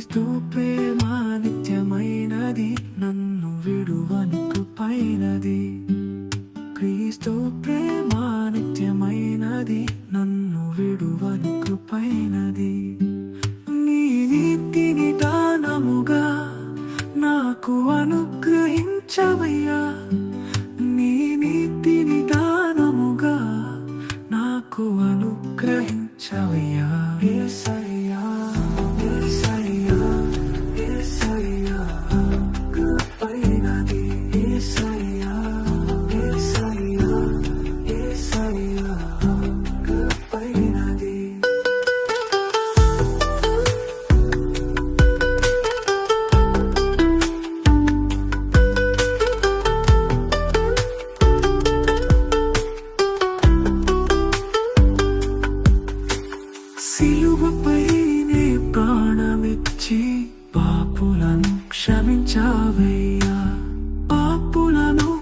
క్రీస్తు ప్రేమ నన్ను విడువను కృపైనది క్రీస్తు ప్రేమ నిత్యమైనది నన్ను విడువను కృపైనది నీ నీతిని దానముగా నాకు అనుగ్రహించవయ్యా.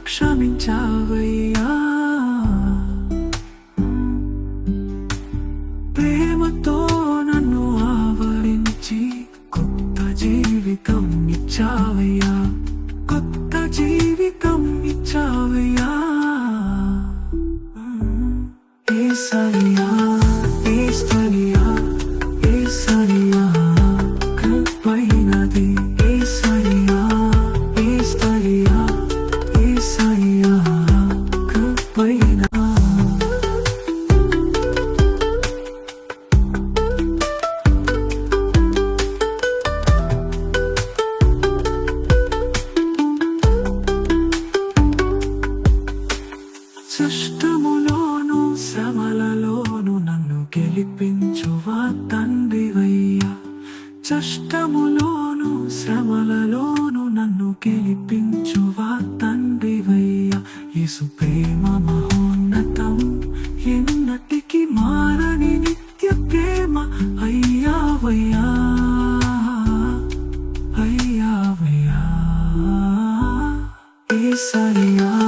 క్షమించావయ్యా. ప్రేమతో నన్ను ఆవరించి కొత్త జీవితం ఇచ్చావయ్యా. కొత్త జీవితం ఇచ్చావయ్యా. ఏసయ్యా. కష్టములోను శ్రమలలోను నన్ను గెలిపించువా తండ్రివయ్యా. కష్టములోను శ్రమలలోను నన్ను గెలిపించువా తండ్రివయ్యా. యేసు ప్రేమ మహోన్నతం ఎన్నటికి మారని నిత్య ప్రేమ. అయ్యావయ్యా అయ్యావయ్యా ఏసయ్యా.